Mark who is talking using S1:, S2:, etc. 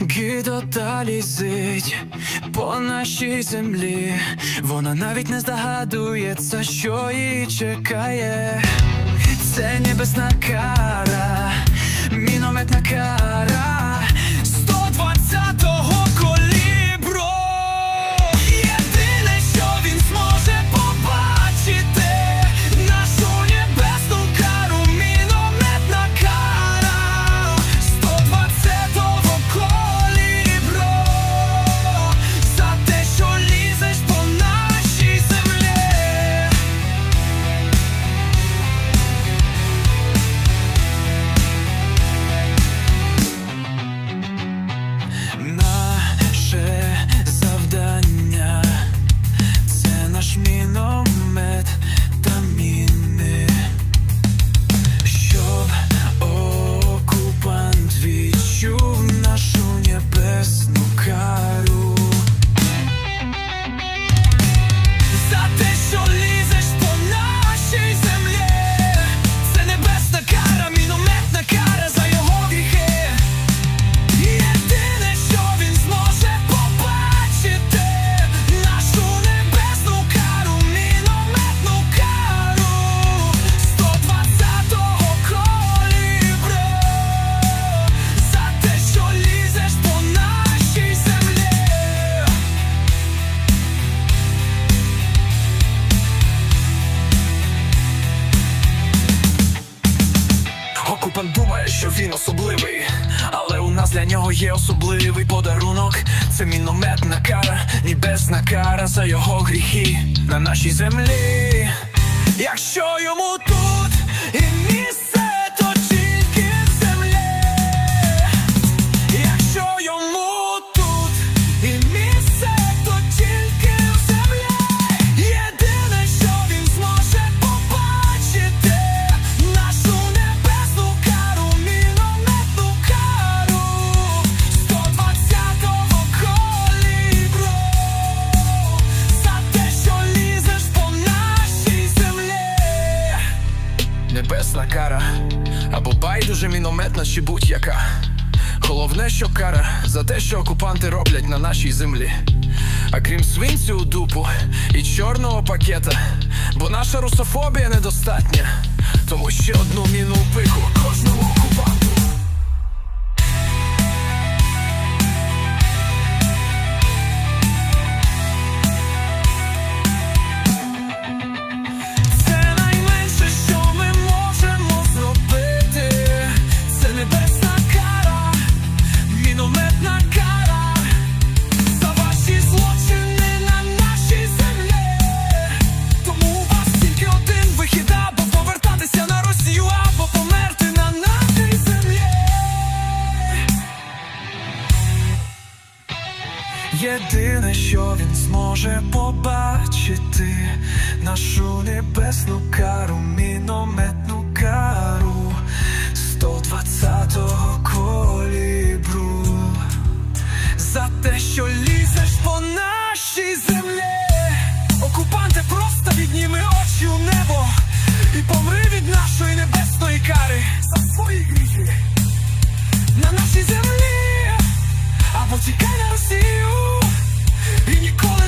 S1: Гидота лізить по нашій землі, вона навіть не здогадується, що її чекає. Це небесна кара, мінометна кара що він особливий, але у нас для нього є особливий подарунок. Це мінометна кара, небесна кара за його гріхи на нашій землі. Якщо йому тут Небесна кара або байдуже мінометна чи будь-яка. Головне, що кара за те, що окупанти роблять на нашій землі. А крім свинцю у дупу і чорного пакета, бо наша русофобія недостатня. Тому ще одну міну пиху кожному окупанту. Єдине, що він зможе побачити, нашу небесну кару, мінометну кару 120-го колібру за те, що лізеш по нашій землі. Окупанти просто відніми очі у небо і помри від нашої небесної кари за свої гріхи на нашій землі мов тікай на Росію і ніколи.